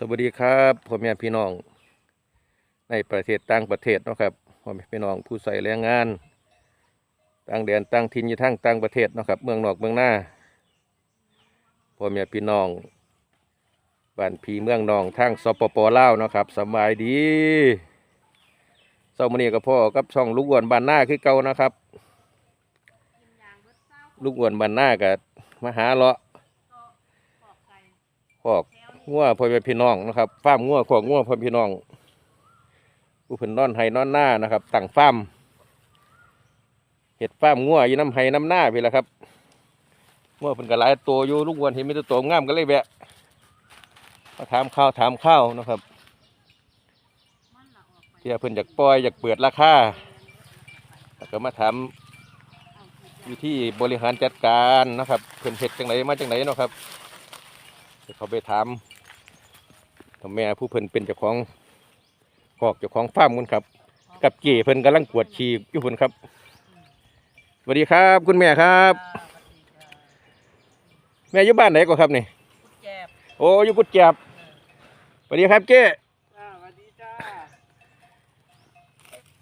สวัสดีครับพ่อแม่พี่น้อง ในประเทศต่างประเทศเนาะครับพ่อแม่พี่น้องผู้ใส่แรงงานต่างแดนต่างถิ่นอยู่ทั้งต่างประเทศเนาะครับ เมืองนอกเมืองหน้าพ่อแม่พี่น้องบ้านพี่เมืองนองทั้งสปปลาวเนาะครับสบายดีเศร้ามื้อนี้กับพ่อกับช่องลูกอ้วนบ้านหน้าคือเก่านะครับ ลูกอ้วนบ้านหน้ากับมาหาเลาะขอก งัวพ่อแม่พี่น้องนะครับฟาร์มงัวขอกงัวพ่อพี่น้องผู้เพิ่นนอนไห้นอนหน้านะครับตั้งฟาร์มเห็ดฟาร์มงัวอยู่น้ำไห้น้ำหน้าพี่ละครับงัวเพิ่นก็หลายตัวอยู่ลูกอ้วนเห็นมีแตัวโตวงามก็เลยแวะมาถามข้าวถามข้าวนะครับเที่ยเพิ่นอยากปล่อยอยากเปิดราคาแล้วก็มาถามอยู่ที่บริหารจัดการนะครับเพิ่นเฮ็ดจังไหนมาจังไหนเนาะครับเขาไปถาม ทำแม่ผู้เพิ่นเป็นเจ้าของคอกเจ้าของฟาร์มคุณครับ กับเก๋เพิ่นกำลังกวดฉี่อยู่เพิ่นครับสวัสดีครับ คุณแม่ครับ แม่อยู่บ้านไหนก็ครับนี่แจ็บโอ้อยู่กุดแจบสวัสดีครับเจ้จ้าสวัสดีจ้า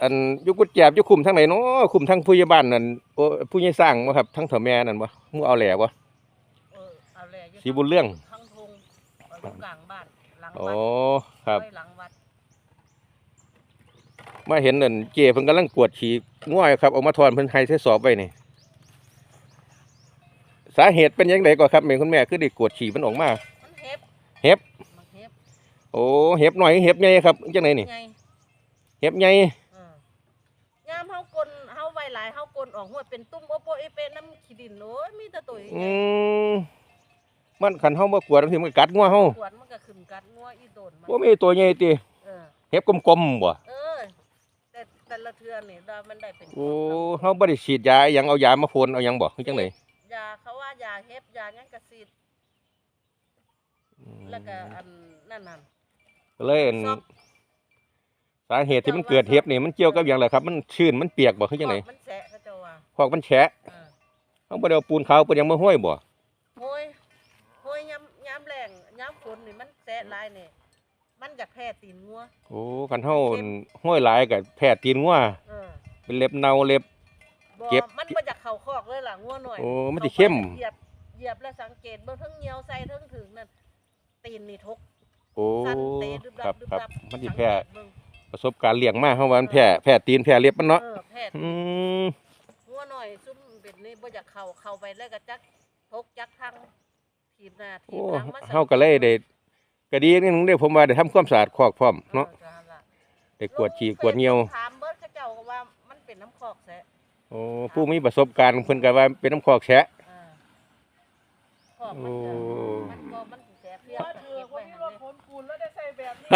อันอยู่กุดแจบอยู่คุมทางไหนเนาะคุมทางผู้ใหญ่บ้านนั่นโอ้ผู้ใหญ่สร้างบ่ครับทั้งเถาแม่นั่นบ่มูเอาแหล่บ่เออเอาแหละอยู่สีบุญเรื่องทั้งทงเอาอยู่กลางบ้านหลัง โอ้วัดครับ ไว้หลังวัดมาเห็นนั่นเก๋เพิ่นกำลังกวดฉี่ง่วยครับเอามาทอนเพิ่นให้ใช้สอบไว้นี่สาเหตุเป็นยังไงก็ครับแม่คุณแม่คือได้กวดฉี่มันออกมา มันเห็บเห็บ มันเห็บโอ้เห็บหน่อยเห็บใหญ่ครับจังไหนนี่ไงเห็บใหญ่เออยามเฮากลนเฮาไว้หลายเฮากลนออกหัวเป็นตุ้มโอโปเอเปน้ำขี้ดินโอ้ยมีแต่ตัวใหญ่อืม มันคันเฮาบ่กวดบางทีมันก็กัดงัวเฮาขวดมันก็ขึ้นกัดงัวอีโดนมันบ่มีตัวใหญ่ติเออเห็บกลมๆบ่เออ แต่แต่ละเทือนี่ได้มันได้เป็นโอ้เฮาบ่ได้ฉีดยาอิหยังเอายามาพ่นเอาหยังบ่คือจังไดยาเขาว่ายาเห็บยาหยังกระสีดแล้วก็อันนั่นน่ะก็เลยอันซ่อมสาเหตุที่มันเกิดเห็บนี่มันเกี่ยวกับหยังล่ะครับ มันชื้นมันเปียกบ่คือจังไดมันแสะเขาเจ้าว่าพอกมันแฉะเออ เฮาบ่ได้เอาปูนขาวเปิ้นหยังมาห้อยบ่ โหยโหยย้ำย้ำแรงย้ำฝนนี่มันแสะ หลายนี่มันอยากแพ้ตีนงัวโอ้คันเฮาห้อยหลายก็แพ้ตีนงัวเออเป็นเล็บเน่าเล็บ บ่เก็บ มันบ่อยากเข้าคอกเลยล่ะงัวหน่อยโอ้มันสิเข้ม เหยียบเหยียบแล้วสังเกตเบิ่งเทั้งเหนียวใส่เทั้งถึงนั่นตีนนี่ทกโอ้สั่นเตะดึบคดัรับบดึบครับดับมันสิสังแพ้เกตเบิ่งประสบการณ์เลี้ยงมาเฮาว่ามันแพ้แพ้ตีนแพ้เล็บมันเนาะเออแพ้อืมงัวหน่อยซุ่มเป็นนี่บ่อยากเข้าเข้าไปแล้วก็จักทกจักทางถีบหน้าถีโอ้บหลังมาเฮาก็เลยได้ ก็ดีนิดนึงเด้อผมว่าได้ทำความสะอาดคอกพร้อมเนาะออจ้ล่ะได้กวดขี้กวดเหนียวถามเบิดเขาเจ้าก็ว่ามันเป็นน้ำคอกแสะโอ้ผู้มีประสบการณ์เพิ่นก็ว่าเป็นน้ำคอกแฉะ อ่าคอกมันโอ้จะมันก็มันสิแสะเพียงว่าก็ถือเก็บคไว้นที่หั่นรเด้ถขนปูนแล้วได้ใส่แบบนี้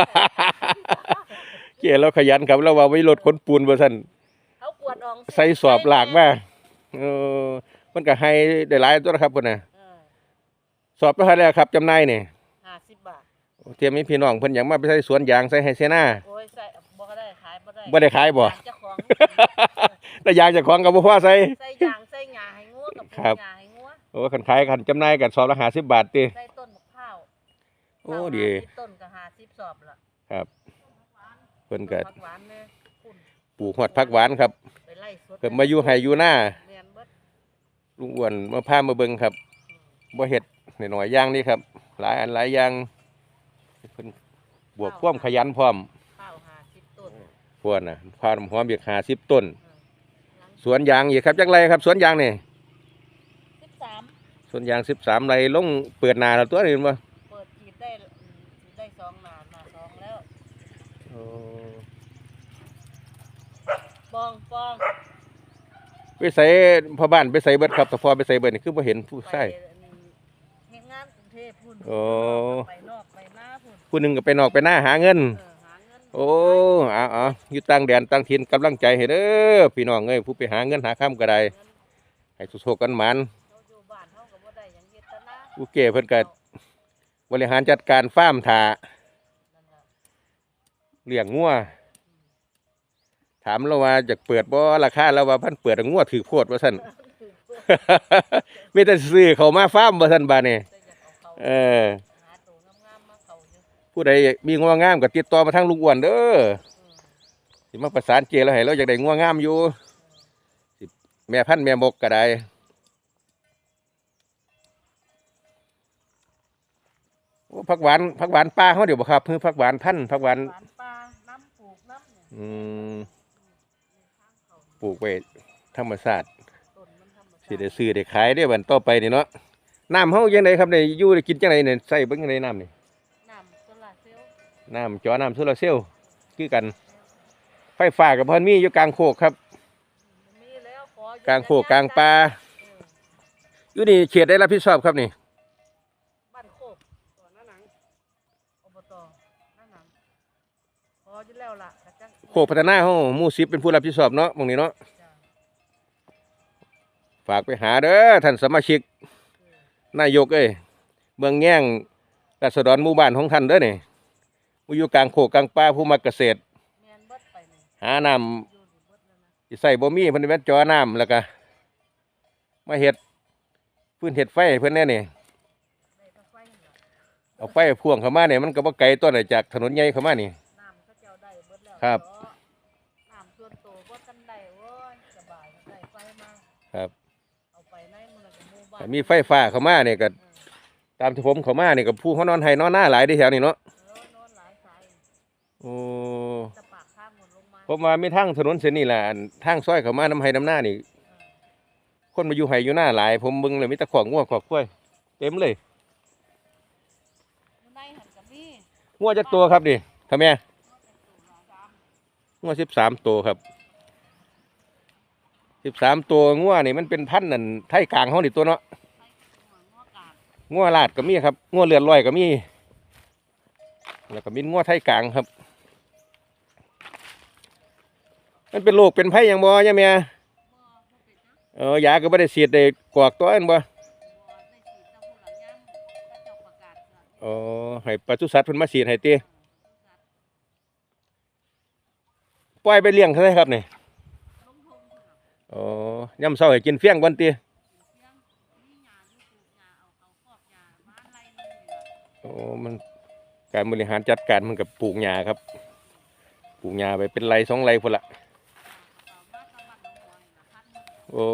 เก๋เราขยันครับเราว่าไว้รถขนปูนว่าซั่นเขากวดอองใส่สอบหลากมาเออมันก็ให้ได้หลายตัวนะครับพุ่นน่ะเออสอบไปเท่าไหร่ครับจำนายนี่ห้าสิบบาท เตรียมมีพี่น้องเพิ่นอยากมาไปใส่สวนยางใส่ไฮเซน่าโอ้ยใส่บ่ก็ได้ขายบ่ได้บ่ได้ขายบ่ ยางเจ้าของ แต่ยางเจากของก็บ่พอใส่ ใส่ยางใส่หญ้าให้งัวกับครับ หญ้าให้งัวโอ้คันขายคันจำหนายกันสอบละ50บาทติใส่ต้นมะพร้าวโอ้เท่าดี50ต้นก็ห้าสิบสอบละครับเพิ่นก็ผักหวานแม่คุณปลูกฮอดผักหวานครับไปไล่สดเพิ่นมาอยู่ไห้อยู่หน้า เรียนเบิดลุงอ้วนมาพามาเบิ่งครับบ่เฮ็ดหน่อยๆอย่างนี้ครับ หลายอันหลายอย่าง เพิ่นบวกความขยันพร้อมข้าวห้าสิบต้นพวกน่ะพาน้ำหอมอีก50ต้นเออหลังสวนยางอีกครับจักไรครับ สวนยางนี่สิบสามสวนยาง13ไรลงเปิดหน้าแล้วตัวนี่บ่เปิดจีบได้อืมได้สองหนาหนาสองแล้วปองปองไปใส่พ่อบ้านไปใส่เบิดครับแต่พอไปใส่เบิดนี่คือบ่เห็นผู้ใส่ พพุ่นโอ้ ไปนอกไปหน้าพุ่นผู้หนึงก็ไปนอกไปหน้าหาเงิน เออหาเงินโอ้เอาเอาอยู่ต่างแดนต่างถิ่นกำลังใจให้เด้อพี่น้องเอ้ยผู้ไปหาเงินหาข้ามก็ได้เงินให้สุขๆกันหมันเขาอยู่บ้านเขาก็บ่ได้หยังเฮ็ดแต่หน้าผู้เก๋เพิ่นก็บริหารจัดการฟาร์มถานั่นล่ะเลี้ยงงัวถามเราว่าจะเปิดบ่ราคาแล้วว่าเพันเปิดงัวถือโพดว่าซั่น มีแต่ซื้อเขามาฟาร์มว่าซั่นบาดนี้แต่อยาก เออผู้ใดมีงัวงามก็ติดต่อมาทางลุงอ้วนเด้อสิมาประสานเจแล้วให้เราอยากได้งัวงามอยู่สิแม่พันธ์แม่มกก็ได้ผักหวานผักหวานป่าเขาเดี๋ยวบ่ครับเพิ่งผักหวานพันธุ์ผักหวานนปลาน้ำปลูกน้ำอืมปลูกไว้ธรรมชาติต้นมันธรรมชาสิติได้ซื้อได้ขายได้วันต่อไปนี่เนาะ น้ำเฮาจังไดครับได้อยู่ได้กินจังไดเนี่ยใส่เบิ่งจังไดน้ำนี่น้ำโซลาร์เซลล์น้ำจอน้ำโซลาร์เซลล์คือกัน ไฟฟ้ากับเพิ่นมีอยู่กลางโคกครับ มีแล้วขออยู่กลางโคกกลางป่าเอออยู่นี่เขตได้รับผิดชอบครับนี่บ้านโคกตัวหน้าหนังอบตหน้าหนังขออยู่แล้วล่ะกระจังโคกพัฒนาเฮาหมู่10เป็นผู้รับผิดชอบเนาะหมองนี้เนาะจ้ะฝากไปหาเด้อท่านสมาชิกเออ นายกเอ้ยเมืองแง่งราษฎรหมู่บ้านของท่านเด้อนี่ผู้อยู่กลางโคกกลางป่าผู้มักเกษตร แมนเบิดไปนี่หาน้ำอยู่นี่เบิดแล้วนะสิใส่บ่มีเพิ่นแม่นจอน้ำแล้วก็มาเฮ็ดพื้นเฮ็ดไฟให้เพิ่นแน่นี่ได้แตะไฟนั่ล่ะเอาไฟพ่วงเข้ามาเนี่ยมันก็บ่ไกลต้นน่ะจากถนนใหญ่เข้ามานี่ น้ำเขาเจ้าได้เบิดแล้วครับ แต่มีไฟฟ้าเข้ามาเนี่ยก็เออตามที่ผมเข้ามาเนี่ยก็ผู้เขานอนให้นอนหน้าหลายเด้แถวนี้เนาะเออนอนหลายสายโอ้จะปากข้างหมดลงมาผมว่ามีทางถนนเส้นนี้ล่ะอันทางซอยเข้ามาน้ำให้น้ำหน้านี่เออคนมาอยู่ไห้อยู่หน้าหลาย ผมเบิ่งเลยมีแต่ของงัวขอกกล้วย เต็มเลยอยู่ในหันก็มีงัวจักตัวครับดิทำแม่ว่าเป็นตัวละสามงัว13ตัวครับ 13ตัวงัวนี่มันเป็นพันธุ์นั่นไทยกลางเฮานี่ตัวเนาะไข่หัวงอกาดงัวลาดก็มีครับงัวเลือดลอยก็มี แล้วก็มีงัวไทยกลางครับ มันเป็นโรคเป็นไผ่หยังบ่ยะแม่บ่บ่เป็นนะเออยาก็บ่ได้ฉียดได้กวากตัวอันบ่บ่ได้ฉีดตะผู้หลังย่ำก็เจ้าประกาศเกิดอ๋อให้ปศุสัตว์เพิ่นมาฉีดให้เติปล่อยไปเลี้ยงเท่าไหร่ครับเนี่ลงทงพุ่นน่ะ อ๋อย่ำเช้าให้กินเฟี้ยงก่อนติเสียงมีหญ้าอยู่ปลูกหญ้าเอาเขาครอบหญ้าบ้านไรนึงนี่ล่ะโอ้มันการบริหารจัดการมันกับปลูกหญ้าครับ ปลูกหญ้าไปเป็นไรสองไรพุ่นละเอามาตะบัดน้องหัวนี่ล่ะพันหนึ่งโอ้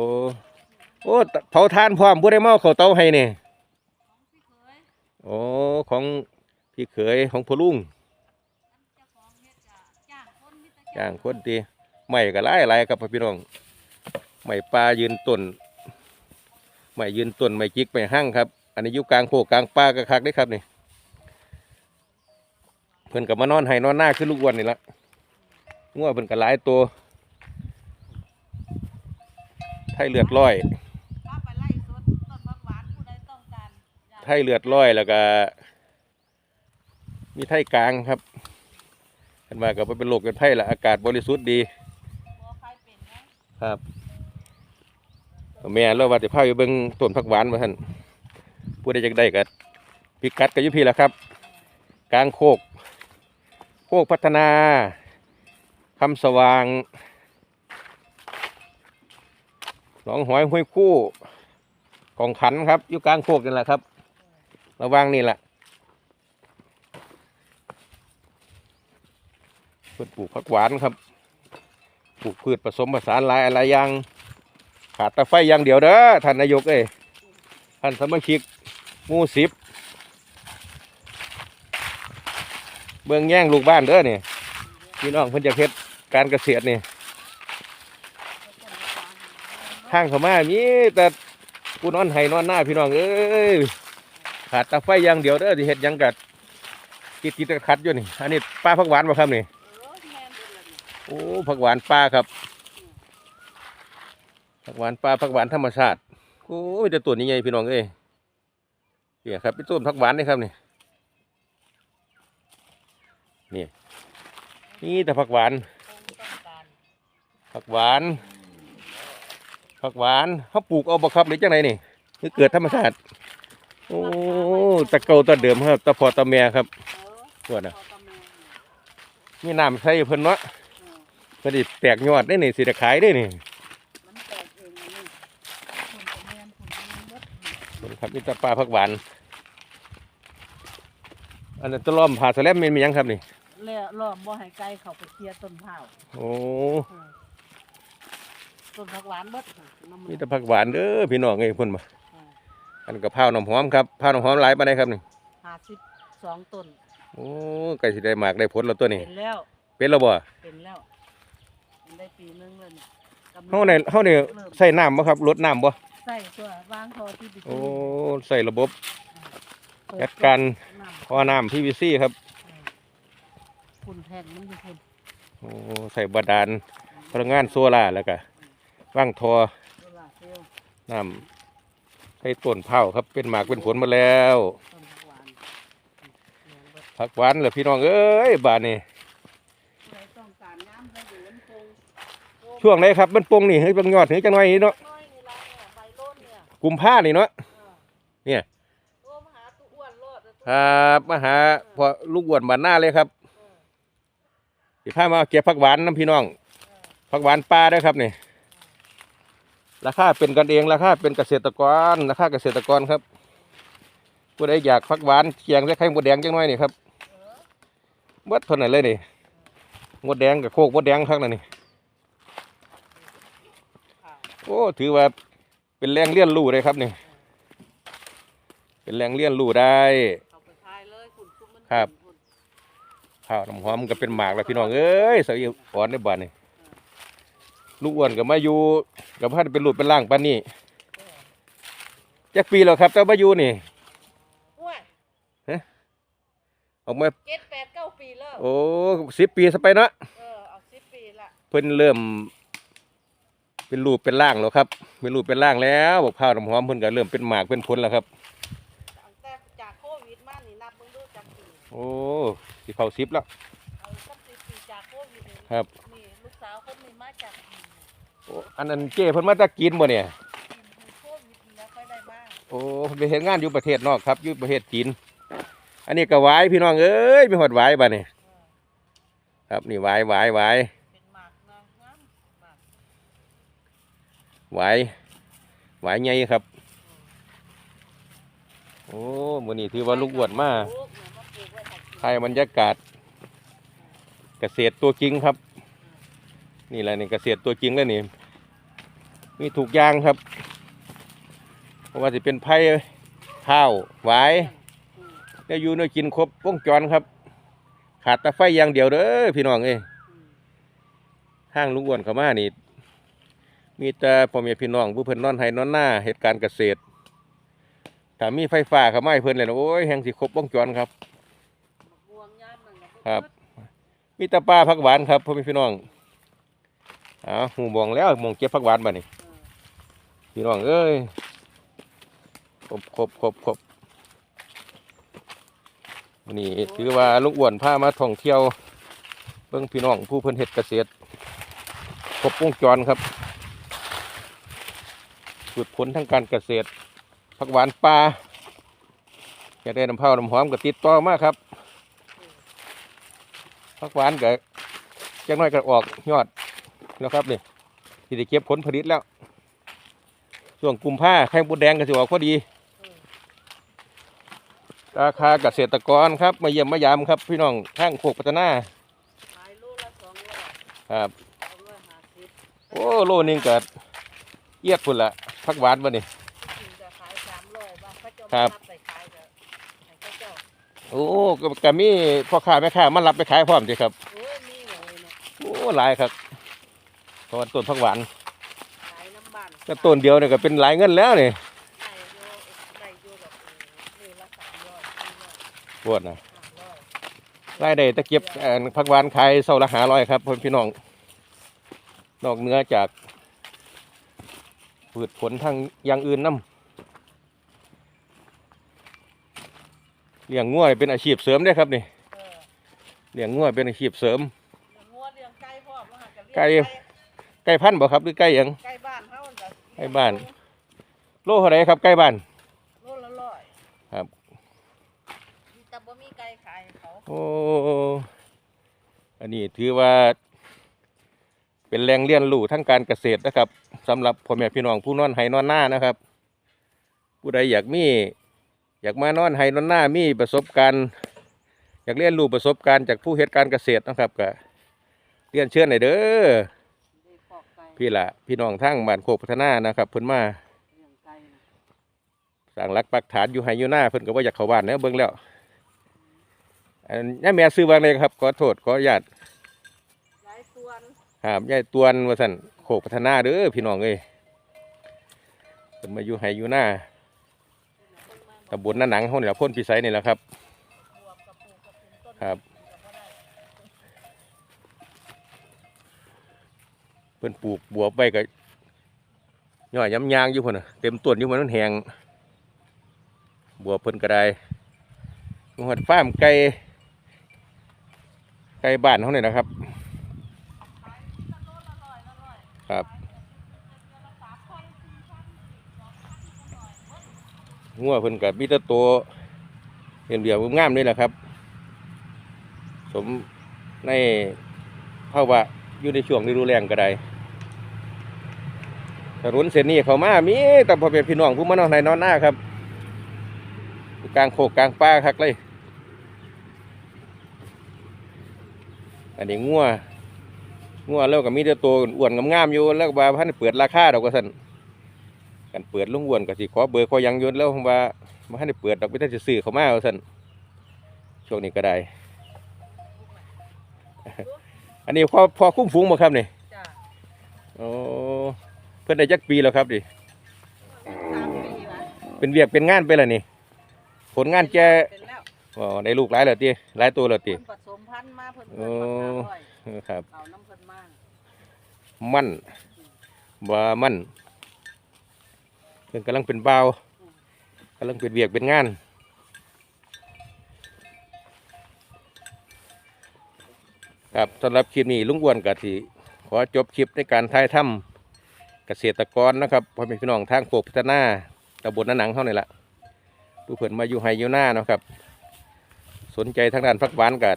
โอ้เผาทานพร้อมบ่ได้มาเอาเข้าเตาให้นี่ของพี่เคยโอ้ของพี่เขยของพ่อลุงอันเจ้าของเฮ็ดจะจ้างคนมีแต่จ้างคนตีใหม่ก็หลายหลายครับพี่น้อง ใหม่ปลายืนต้นใหม่ยืนต้นใหม่จิกใหม่หั่งครับ อันนี้อยู่กลางโคกกลางป่ากระคักได้ครับนี่เพิ่นกับมานอนให้นอนหน้าขึ้นลูกอ้วนนี่ละงัวเพิ่นก็หลายตัวไทยเลือดร้อยไปไล่สดต้นผักหวานผู้ใดต้องการอยากไทยเลือดร้อยแล้วก็มีไทยกลางครับเห็นว่าก็บ่เป็นโรคเป็นไข้ละอากาศบริสุทธิ์ดีครับ แม่เราว่าจะพาไปเบิ่งต้นผักหวานมาท่านผู้ใดอยากได้ก็พิกัดก็อยู่พี่แหละครับ กลางโคก โคกพัฒนาคำสว่างหนองหอยห้วยคู่ของขันครับอยู่กลางโคกนี่แหละครับ ระว่างนี่แหละเพื่อปลูกผักหวานครับ ปลูกพืชผสมผสานหลายอะไรอย่าง ขาดแตะไฟอย่างเดียวเด้อท่านนายกเอ้ยท่านสมาชิกมู่สิบเมืองแย่งลูกบ้านเด้อนี่พี่น้องเพิ่นจะเฮ็ดการเกษตรนี่ทางเขามามีแต่ผู้นอนไห้นอนหน้าพี่น้องเอ้ยขาดแตะไฟอย่างเดียวเด้อที่เฮ็ดยังกัดติดติดๆขัดอยู่นี่อันนี้ป้าผักหวานบ่ครับนี่เออแม่นเบิดแล้วนี่โอ้ผักหวานป้าครับ ผักหวานป้าผักหวานธรรมชาติโอ้ยแต่ตัวนี้ไงพี่น้องเอ้ยเนี่ยครับเป็นต้นผักหวานนี่ครับนี่นี่นี่แต่ผักหวานคงต้องการผักหวานผักหวานเขาปลูกเอาบ่ครับหรือจังไรนี่คือเกิดธรรมชาติโอ้ตะเกาตะเดิมครับตะพอตะแม่ครับเออตัวน่ะพอตะแม่นี่มีน้ำใส่เพิ่นเนาะเออเพิ่นสิแตกยอดได้นี่สิได้ขายได้นี่มันแตกเองอันนี้ผลตะแม่ นผลแม่นเบิดนี่ครับนี่ตะปลาผักหวาน อันนั้นตะล้อมผ่าสแลมแม่นมีหยังครับนี่ แล้วรอบบ่ให้ไก่เข้าไปเคลียร์ต้นเผาวโอ้ต้นผักหวานเบิดน้ำมันมีแต่ผักหวานเด้อพี่น้องเอ้ยเพิ่นมาอันกะเพราน้ำหอมครับพร้าวน้ำหอมหลายปานใดครับนี่ห้าสิบสองต้นโอ้ใกล้สิได้หมากได้ผลแล้วตัวนี้ เป็นแล้วเป็นแล้วบ่เป็นแล้วมันได้ปีนึงเลยนี่กำลังเฮาในเฮานี่ใส่น้ำบ่ครับรดน้ำบ่ ใส่ตัววางทอที่ดิโอ้ใส่ระบบเปิจัดการน้ำท่อน้ำ PVC ครับคุณแผ่นมันอยู่คุณโอ้ใส่บาดาลพลังงานโซล่าร์แล้วก็วางท่อโซลาร์เซลล์น้ำให้ต้นเผาครับเป็นหมากเป็นผลมาแล้วต้นผักหวานเนี่ยเบิดผักหวานเหรอพี่น้องเอ้ยบานนี้ใครต้องการน้ำใส่อยู่มันคงช่วงไหนครับมันปงนี่เฮ้ยบางยอดเฮ้ยจังหน่อยนี่เนาะน้อยนี่ละเนี่ยใบโล้นเนี่ย กุมผ้านี่เนาะเออเนี่ยโอ้มาหาตู้อ้วนโลดครับมาหาพอลูกอ้วนบานหน้าเลยครับสิพามาเก็บผักหวานน้ำพี่น้องผักหวานปลาด้วยครับนี่ราคาเป็นกันเองราคาเป็นเกษตรกรราคาเกษตรกรครับผู้ใดอยากผักหวานเคียงใส่ไข่มดแดงจังหน่อยนี่ครับเบิดเท่านั้นเลยนี่มดแดงกับโคกมดแดงข้างนั้นนี่ข่าวโอ้ถือว่า เป็นแรงเลี้ยนรู้เลยครับนี่เป็นแรงเลี้ยนรู้ได้เอาไปทายเลยคุณซุปมันครับคุณข้าวน้ำหอมก็เป็นหมากแล้วพี่น้องเอ้ยสาวอีอ่อนในบ้านนี่ลูกอ้วนก็มาอยู่กับพันเป็นรูปเป็นร่างปานนี้จักปีแล้วครับแต่มาอยู่นี่อ้วนออกมาเจ็ดแปดเก้าปีแล้วโอ้สิบปีซะไปเนาะเออเอาสิบปีละเพิ่นเริ่ม เป็นรูปเป็นร่างแล้วครับ เป็นรูปเป็นร่างแล้วบอกข้าวน้ำหอมเพิ่นก็เริ่มเป็นหมากเป็นผลแล้วครับ ตั้งแต่จากโควิดมานี่นับมึงดูจากปีโอ้สิเข้าสิบแล้ว เอาสักสิบปีจากโควิดนี่ครับ นี่ลูกสาวคนนี้มาจากจีนโอ้อันนั้นเจ้เพิ่นมาจากกินบ่เนี่ยจีนคือโควิดนี่แล้วค่อยได้บ้างโอ้ไปเห็นงานอยู่ประเทศนอกครับอยู่ประเทศจีน อันนี้ก็หวายพี่น้องเอ้ยมีหอดหวายบ่เนี่ยเออครับนี่หวายหวายหวาย เป็นหมากนะงามหมาก หวายหวายใหญ่ครับ โอ้มือนี้ถือว่าลูกอ้วนมากไว้ให้กินถ่บรรยากาศ เกษตรตัวจริงครับ นี่แหละนี่เกษตรตัวจริงแล้วนี่มีถูกยางครับเพราะว่าจะเป็นไผ่ข้าวหวายอืมได้อยู่ได้กินครบวงจรครับ ขาดแต่ไฟอย่างเดียวเด้อพี่น้องเอ้ห้างลุงอ้วนเขามานี่ มีแต่พ่อแม่พี่น้องผู้เพิ่นนอนให้นอนหน้าเหตุการณ์เกษตรถ้ามีไฟฟ้าเขามาให้เพิ่นเลยนะโอ้ยแห่งสิครบวงจรครับ ครับ มีแต่ปลาผักหวานครับพ่อแม่พี่น้องอ้าวหูมองแล้วมองเก็บผักหวานมานี่พี่น้องเอ้ยครบครบครบครบนนี้ถือว่าลุงอ้วนพามาท่องเที่ยวเบิ่งพี่น้องผู้เพิ่นเฮ็ดเกษตรครบวงจรครับ ฝึกผลทางการเกษตรผักหวานปลาอยากได้น้ำเผาน้ำหอมก็ติดต่อมาครับผักหวานก็จังน้อยก็ออกยอดแล้วครับนี่ที่ได้เก็บผลผลิตแล้วช่วงกุมภาไข่มดแดงก็สิออกพอดีราคาเกษตรกรครับ มาเยี่ยมมายามครับ พี่น้องข้างโคกพัฒนาขายลูกละสองร้อยครับสองร้อยห้าสิบโอ้โลนึงก็เอียดพุ่นละ พักหวานบ่นี่ที่จริงจะขายสามร้อยบาทพระเจ้าครับมาไปขายก็ให้พระเจ้าโอ้ก็ก็มีพ่อค้าแม่ค้ามารับไปขายพร้อมสิครับ โอ้ยนี่เลยเนาะโอ้หลายครับเพราะว่าต้นพักหวานขายน้ำบ้านก็ต้นเดียวเนี่ยก็เป็นหลายเงินแล้วนี่ได้โยได้โยแบบเออนี่ละสามร้อยสี่ร้อยปวดนะห้าร้อยรายได้ตะเก็บเอ่อพักหวานขายเสาละหาร้อยครับพี่น้อง นอกเหนื้อจาก พืชผลทางอย่างอื่นนํเลี้ยงงัวเป็นอาชีพเสริมได้อครับนี่เออเลี้ยงงัวเป็นอาชีพเสริมเลี้ยงงัวเลี้ยงไก่พ่อมาหากันไก่ไก่พันธุ์บ่ครับหรือไก่หยังไก่บ้านเฮาน่ะไก่บ้าน โลเท่าไรครับไก่บ้านโลละร้อยครับมีแต่บ่มีไก่ขายให้เขาโอ้อันนี้ถือว่า เป็นแรงเรียนรู้ทั้งการเกษตรนะครับสำหรับพ่อแม่พี่น้องผู้นอนไห้นอนหน้านะครับ ผู้ใดอยากมี อยากมานอนไห้นอนหน้ามีประสบการณ์ อยากเรียนรู้ประสบการณ์จากผู้เฮ็ดการเกษตรนะครับก็เรียนเชิญหน่อยเด้อได้อพี่ละพี่น้องทั้งบ้านโคกพัฒนานะครับเพิ่นมาเลี้ยงรักปักฐานอยู่ไฮอยู่หน้าเพิ่นก็บ่อยากเข้าบ้านเด้อเบิ่งแล้วอันนี้แม่ซื้อวาอะไรครับขอโทษขออนุญาตหลายส่วน ครับยายตวนว่าซั่นโคกพัฒนาเด้อพี่น้องเอ้ยเพิ่นมาอยู่ไฮอยู่หน้าตำบลนาหนังเฮานี่ล่ะพ้นพิสัยนี่แหละครับบวครับเพิ่นปลูกบัวไว้ก็ย่อยย้ำยางอยู่พ่นน่ะเต็มต้นอยู่มันมันแหงบัวเพิ่นก็ได้หดฟาร์มไก่ไก่บ้านเฮาเนี่ยนะครับ ครับงัวเพิ่นกับมีแต่ตัวเห็นเบียบงามนี่แหละครับ สมในภาวะอยู่ในช่วงฤดูแล้งก็ได้ถนนเส้นนี้เขามามีแต่พอเป็นพี่น้องผู้มานอนในนอนหน้าครับกลางโคกกลางป่าคักเลย อันนี้งัว งัวแล้วก็มีแต่ตัวอ้วนๆงามๆอยู่แล้วก็ว่าพันเปิดราคาดอกก็สั่นกันเปิดลุงอ้วนก็สิขอเบอร์ขอหยังอยุนแล้วว่ามาให้ได้เปิดดอกไม่ได้จะซื้อเขามาว่าสั่นช่วงนี้ก็ได้ อันนี้พอพอคุ้มฝูงบ่ครับนี่จ้าโอ้เพิ่นได้จักปีแล้วครับดิสามปีละเป็นเวียกเป็นงานไปแล้วนี่ ผลงานแกเป็นแล้วอ๋อได้ลูกหลายแล้วติหลายตัวแล้วติเพิ่นผสมพันธุ์มาเพิ่นโอ้เพิ่น มาห้าร้อยเออครับ เอาน้ำเพิ่นมามั่นว่ามั่นเพิ่นกำลังเป็นบ่าวกำลังเป็นเวียกเป็นงานครับสำหรับคลิปนี้ลุงอ้วนกะสิขอจบคลิปในการถ่ายทำเกษตรกรนะครับพ่อแม่พี่น้องทางโคกพัฒนาตำบลนาหนังเท่านี่แหละผู้เพิ่นมาอยู่ไฮอยู่หน้าเนาะครับ สนใจทางด้านฟักหวานกั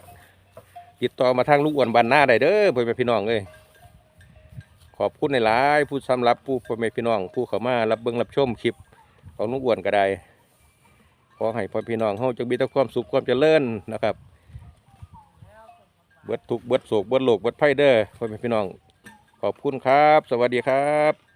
ติดต่อมาทางลุงอ้วนบ้านหน้าได้เด้อพ่อแม่พี่น้องเอ้ยขอบคุณในหลายผู้สำหรับผู้พ่อแม่พี่น้อง ผู้เข้ามารับเบิ่งรับชมคลิปของลุงอ้วนก็ได้ขอให้พ่อพี่น้องเฮาจงมีแต่ความสุขความเจริญนะครับ เบิดทุกเบิดโศกเบิดโลกเบิดไพ่เด้อพ่อแม่พี่น้อง ขอบคุณครับ สวัสดีครับ